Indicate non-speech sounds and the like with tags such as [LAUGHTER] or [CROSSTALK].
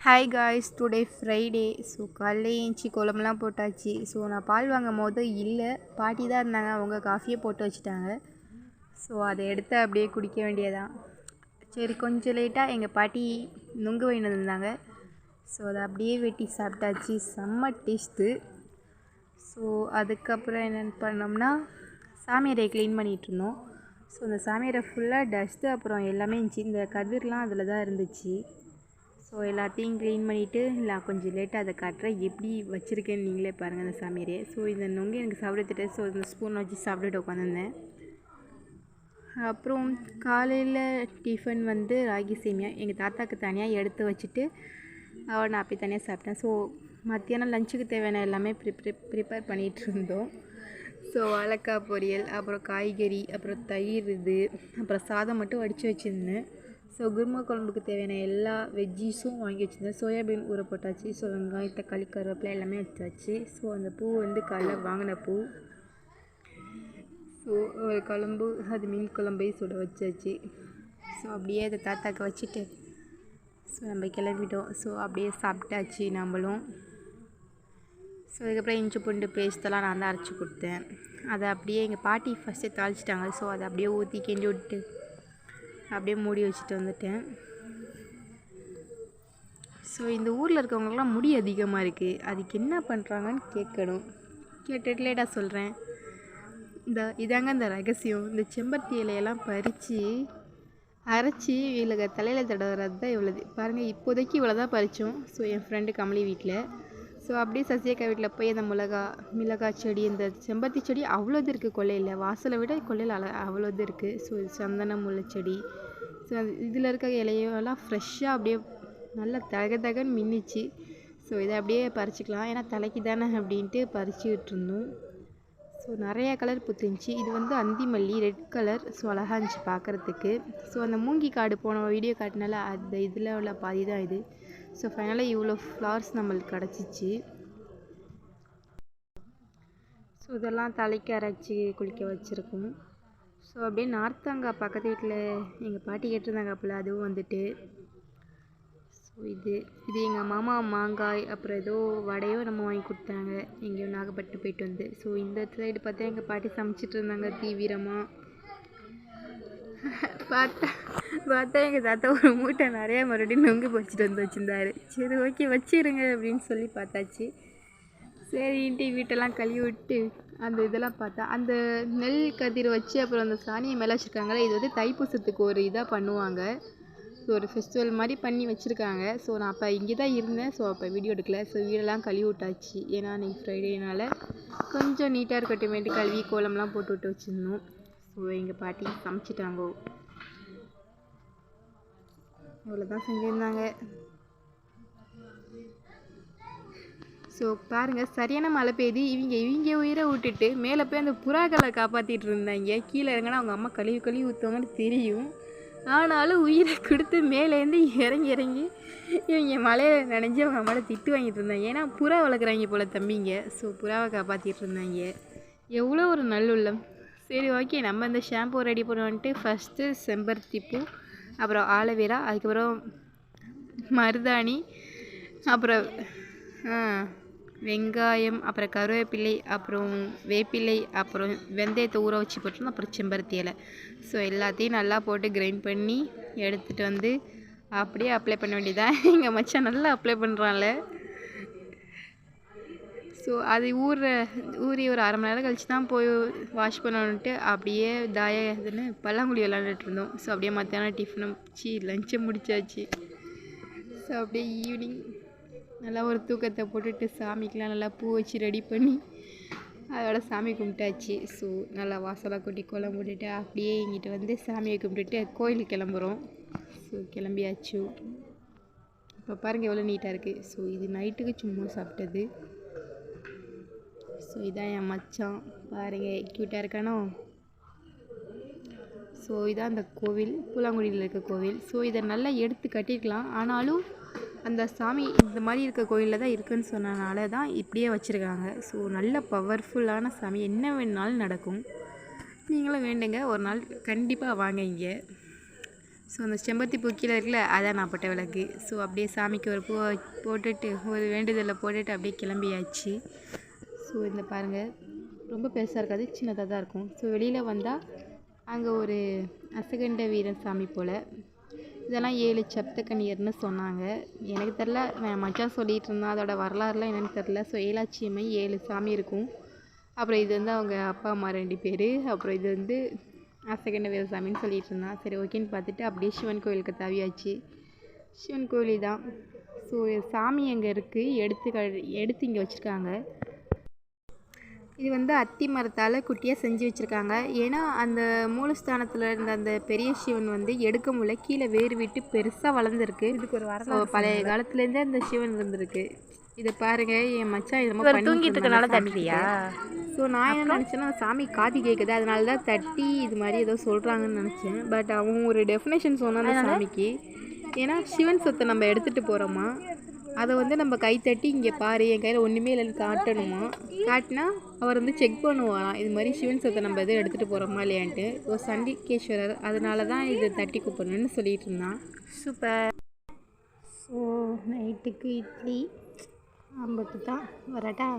Hi guys today Friday so காலைல ஏஞ்சி குழம்புலாம் போட்டாச்சு. ஸோ நான் பால் வாங்கும் போது இல்லை பாட்டி தான் இருந்தாங்க. அவங்க காஃபியை போட்டு வச்சுட்டாங்க. ஸோ அதை எடுத்து அப்படியே குடிக்க வேண்டியதான் சரி கொஞ்சம் லேட்டாக எங்கள் பாட்டி நுங்கு வாங்கிட்டு வந்திருந்தாங்க ஸோ அதை அப்படியே வெட்டி சாப்பிட்டாச்சு. செம்ம டேஸ்ட்டு. ஸோ அதுக்கப்புறம் என்னென்னு பண்ணோம்னா சாமியாரை க்ளீன் பண்ணிகிட்ருந்தோம் ஸோ அந்த சாமியாரை ஃபுல்லாக டஸ்ட்டு அப்புறம் எல்லாமே இருந்துச்சு இந்த கதிர்லாம் அதில் தான் இருந்துச்சு. ஸோ எல்லாத்தையும் க்ளீன் பண்ணிவிட்டு நான் கொஞ்சம் லேட்டாக அதை காட்டுறேன். எப்படி வச்சுருக்கேன்னு நீங்களே பாருங்கள் அந்த சாமியாரே ஸோ இந்த நொங்கு எனக்கு சாப்பிடுத்துட்டு ஸோ இந்த ஸ்பூன் வச்சு சாப்பிட்டுட்டு உட்காந்துருந்தேன். அப்புறம் காலையில் டிஃபன் வந்து ராகி சேமியா. எங்கள் தாத்தாக்கு தனியாக எடுத்து வச்சுட்டு அவள் நான் அப்படி தனியாக சாப்பிட்டேன். ஸோ மத்தியானம் லஞ்சுக்கு தேவையான எல்லாமே ப்ரிப்ரி ப்ரிப்பேர் பண்ணிகிட்டு இருந்தோம். ஸோ வாழைக்காய் பொரியல் அப்புறம் காய்கறி அப்புறம் தயிர் இது அப்புறம் சாதம் மட்டும் வடித்து வச்சுருந்தேன். ஸோ குருமா குழம்புக்கு தேவையான எல்லா வெஜ்ஜீஸும் வாங்கி வச்சுருந்தேன். சோயாபீன் ஊற போட்டாச்சு ஸோ வெங்காயம் தக்காளி கருவேப்பிலை எல்லாமே வச்சாச்சு ஸோ அந்த பூ வந்து காலைல வாங்கின பூ. ஸோ ஒரு குழம்பு அது மீன் குழம்பையும் சுட வச்சாச்சு. ஸோ அப்படியே அதை தாத்தாக்கு வச்சுட்டு ஸோ நம்ம கிளம்பிட்டோம். ஸோ அப்படியே சாப்பிட்டாச்சு நம்மளும். ஸோ அதுக்கப்புறம் இஞ்சி பூண்டு பேஸ்ட்டெல்லாம் நான் தான் அரைச்சி கொடுத்தேன். அதை அப்படியே எங்கள் பாட்டி ஃபஸ்ட்டு தாளிச்சிட்டாங்க. ஸோ அதை அப்படியே ஊற்றி கிண்டி விட்டு அப்படியே மூடி வச்சுட்டு வந்துட்டேன். ஸோ இந்த ஊரில் இருக்கவங்களுக்குலாம் முடி அதிகமாக இருக்குது அதுக்கு என்ன பண்ணுறாங்கன்னு கேட்கணும். கேட்டுட்டு லேட்டாக சொல்கிறேன் இந்த இதாங்க இந்த ரகசியம். இந்த செம்பருத்தி இலையெல்லாம் பறித்து அரைச்சி இவளுக்கு தலையில் தடவுறது தான் இவ்வளோது பாருங்கள் இப்போதைக்கு இவ்வளோ தான் பறித்தோம் ஸோ என் ஃப்ரெண்டு கமலி வீட்டில் ஸோ அப்படியே சசியக்கா வீட்டில் போய் அந்த மிளகா மிளகாய் செடி இந்த செம்பருத்தி செடி அவ்வளோது இருக்குது கொல்லையில். வாசலை விட கொல்லையில் அழ அவ்வளோது இருக்குது ஸோ சந்தன முல்லை செடி. ஸோ இதில் இருக்க இலையெல்லாம் ஃப்ரெஷ்ஷாக அப்படியே நல்லா தக தகன்னு மின்னிச்சு. ஸோ இதை அப்படியே பறிச்சிக்கலாம். ஏன்னா தலைக்கு தானே அப்படின்ட்டு பறிச்சுக்கிட்டு இருந்தோம் ஸோ நிறையா கலர் பூத்துருந்துச்சு. இது வந்து அந்தி மல்லி ரெட் கலர் ஸோ அழகாக இருந்துச்சு பார்க்குறதுக்கு. ஸோ அந்த மூங்கி காடு போன வீடியோ காட்டினால அந்த இதில் உள்ள பாதி தான் இது. ஸோ ஃபைனலாக இவ்வளோ ஃப்ளவர்ஸ் நம்மளுக்கு கிடச்சிச்சு. ஸோ இதெல்லாம் தலைக்கு அரைச்சி குளிக்க வச்சுருக்கோம். ஸோ அப்படியே நார்த்தங்கா பக்கத்து வீட்டில் எங்கள் பாட்டி கேட்டிருந்தாங்க அப்போல அதுவும் வந்துட்டு. ஸோ இது இது எங்கள் மாமா மாங்காய் அப்புறம் ஏதோ வடையோ நம்ம வாங்கி கொடுத்தாங்க. எங்கேயோ நாகப்பட்டினம் போயிட்டு வந்து. ஸோ இந்த சைடு பார்த்தா எங்கள் பாட்டி சமைச்சிட்டு இருந்தாங்க தீவிரமாக பார்த்தா பார்த்தா எங்கள் தாத்தா ஒரு மூட்டை நிறையா மறுபடியும் நொங்கு போச்சுட்டு வந்து வச்சுருந்தாரு. சரி ஓகே வச்சிருங்க அப்படின்னு சொல்லி பார்த்தாச்சு. சரின்ட்டு வீட்டெல்லாம் கழுவி விட்டு அந்த இதெல்லாம் பார்த்தா அந்த நெல் கதிர் வச்சு அப்புறம் அந்த சாணியை மேலே வச்சுருக்காங்களே இது வந்து தைப்பூசத்துக்கு ஒரு இதாக பண்ணுவாங்க. ஸோ ஒரு ஃபெஸ்டிவல் மாதிரி பண்ணி வச்சுருக்காங்க. ஸோ நான் அப்போ இங்கே தான் இருந்தேன். ஸோ அப்போ வீடியோ எடுக்கல. ஸோ வீடெல்லாம் கழுவி விட்டாச்சு ஏன்னா அன்றைக்கி ஃப்ரைடேனால் கொஞ்சம் நீட்டாக இருக்கட்டுமேட்டு கழுவி கோலம்லாம் போட்டு விட்டு வச்சுருந்தோம். ஓ எங்கள் பாட்டி சமைச்சிட்டாங்கோ. இவ்வளோதான் செஞ்சுருந்தாங்க. ஸோ பாருங்கள் சரியான மழை பெய்யுது இவங்க இவங்க உயிரை விட்டுட்டு மேலே போய் அந்த புறாக்களை காப்பாற்றிட்டு இருந்தாங்க. கீழே இறங்கினா அவங்க அம்மா கழுவி கழுவி ஊற்றுவாங்கன்னு தெரியும். ஆனாலும் உயிரை கொடுத்து மேலேருந்து இறங்கி இறங்கி இவங்க மலையில் நினைஞ்சு அவங்க அம்மாவை திட்டு வாங்கிட்டு இருந்தாங்க. ஏன்னா புறா வளர்க்குறாங்க போல் தம்பிங்க. ஸோ புறாவை காப்பாற்றிட்டு இருந்தாங்க. எவ்வளோ ஒரு நல்லுள்ளம். சரி ஓகே நம்ம இந்த ஷாம்பு ரெடி பண்ணுவோன்ட்டு ஃபஸ்ட்டு செம்பருத்தி பூ அப்புறம் ஆலோவேரா அதுக்கப்புறம் மருதாணி அப்புறம் வெங்காயம் அப்புறம் கருவேப்பிலை அப்புறம் வேப்பிலை அப்புறம் வெந்தயத்தை ஊற வச்சு போட்டிருந்தோம் அப்புறம் செம்பருத்தி இலை. ஸோ எல்லாத்தையும் நல்லா போட்டு கிரைண்ட் பண்ணி எடுத்துகிட்டு வந்து அப்படியே அப்ளை பண்ண வேண்டியதான் [LAUGHS] எங்கள் மச்சான் நல்லா அப்ளை பண்ணுறான்ல ஸோ அது ஊற ஊறி ஒரு அரை மணி நேரம் கழிச்சு தான் போய் வாஷ் பண்ணணுன்ட்டு அப்படியே தாய இதுன்னு பல்லாங்குழி விளாண்டுட்டு இருந்தோம். ஸோ அப்படியே மத்தியானம் டிஃபனும் சி லஞ்சை முடிச்சாச்சு. ஸோ அப்படியே ஈவினிங் நல்லா ஒரு தூக்கத்தை போட்டுட்டு சாமிக்கெலாம் நல்லா பூ வச்சு ரெடி பண்ணி அதோட சாமி கும்பிட்டாச்சு. ஸோ நல்லா வாசலாக கொட்டி கோலம் போட்டுட்டு அப்படியே இங்கிட்ட வந்து சாமியை கும்பிட்டுட்டு கோயிலுக்கு கிளம்புறோம். ஸோ கிளம்பியாச்சு. இப்போ பாருங்கள் எவ்வளோ நீட்டாக இருக்குது ஸோ இது நைட்டுக்கு சும்மா சாப்பிட்டது. ஸோ இதான் என் மச்சான். பாருங்கள் க்யூட்டாக இருக்கானோ? ஸோ இதான் அந்த கோவில் பூலாங்குடியில் இருக்க கோவில். ஸோ இதை நல்லா எடுத்து கட்டியிருக்கலாம். ஆனாலும் அந்த சாமி இந்த மாதிரி இருக்க கோயிலில் தான் இருக்குன்னு சொன்னனால தான் இப்படியே வச்சுருக்காங்க. ஸோ நல்ல பவர்ஃபுல்லான சாமி. என்ன வேணுனாலும் நடக்கும். நீங்களும் வேண்டுங்க. ஒரு நாள் கண்டிப்பாக வாங்க இங்கே. ஸோ அந்த செம்பருத்தி பூ கீழே இருக்குல்ல அதான் நான் போட்ட விளக்கு. ஸோ அப்படியே சாமிக்கு ஒரு பூவை போட்டுட்டு ஒரு வேண்டுதலை போட்டுட்டு அப்படியே கிளம்பியாச்சு. ஸோ இந்த பாருங்கள் ரொம்ப பெருசாக இருக்காது சின்னதாக தான் இருக்கும். ஸோ வெளியில் வந்தால் அங்கே ஒரு அசகண்ட வீரன் சாமி போல். இதெல்லாம் ஏழு சப்தக்கணியர்னு சொன்னாங்க. எனக்கு தெரில மச்சான் சொல்லிகிட்டு இருந்தான் அதோட வரலாறுலாம் என்னென்னு தெரில ஸோ ஏலாச்சியம்மை ஏழு சாமி இருக்கும். அப்புறம் இது வந்து அவங்க அப்பா அம்மா ரெண்டு பேர். அப்புறம் இது வந்து அசகண்ட வீரசாமின்னு சொல்லிட்டு இருந்தான். சரி ஓகேன்னு பார்த்துட்டு அப்படியே சிவன் கோயிலுக்கு தவியாச்சு. சிவன் கோயில் தான் ஸோ சாமி அங்கே இருக்குது எடுத்து க எடுத்து இங்கே வச்சுருக்காங்க. இது வந்து அத்தி மரத்தால் குட்டியாக செஞ்சு வச்சுருக்காங்க. ஏன்னா அந்த மூலஸ்தானத்தில் இருந்த அந்த பெரிய சிவன் வந்து எடுக்க முடியல. கீழே வேர் விட்டு பெருசாக வளர்ந்துருக்கு. இதுக்கு ஒரு ஸோ பழைய காலத்துலேருந்தே அந்த சிவன் இருந்திருக்கு. இதை பாருங்க என் மச்சான் இது இவர் தூங்கிட்டு இருக்கனால தட்டிட்டியா ஸோ நான் என்ன நினச்சேன்னா சாமி காது கேட்குது அதனால தான் தட்டி இது மாதிரி ஏதோ சொல்கிறாங்கன்னு நினச்சேன். பட் அவன் ஒரு டெஃபினேஷன் சொன்னான் அந்த சாமிக்கு. ஏன்னா சிவன் சொத்தை நம்ம எடுத்துகிட்டு போகிறோமா அதை வந்து நம்ம கை தட்டி இங்கே பாரு என் கையில் ஒன்றுமே இல்லைன்னு காட்டணுமா? காட்டினா அவர் வந்து செக் பண்ணுவாராம். இது மாதிரி சிவன் சொத்தை நம்ம எதுவும் எடுத்துகிட்டு போகிறோமா இல்லையான்ட்டு. ஒரு சண்டிகேஸ்வரர் அதனால தான் இதை தட்டி கூப்பிடணும்னு சொல்லிட்டு இருந்தான். சூப்பர். ஸோ நைட்டுக்கு இட்லி ஆம்பட்டு தான். வரட்டா?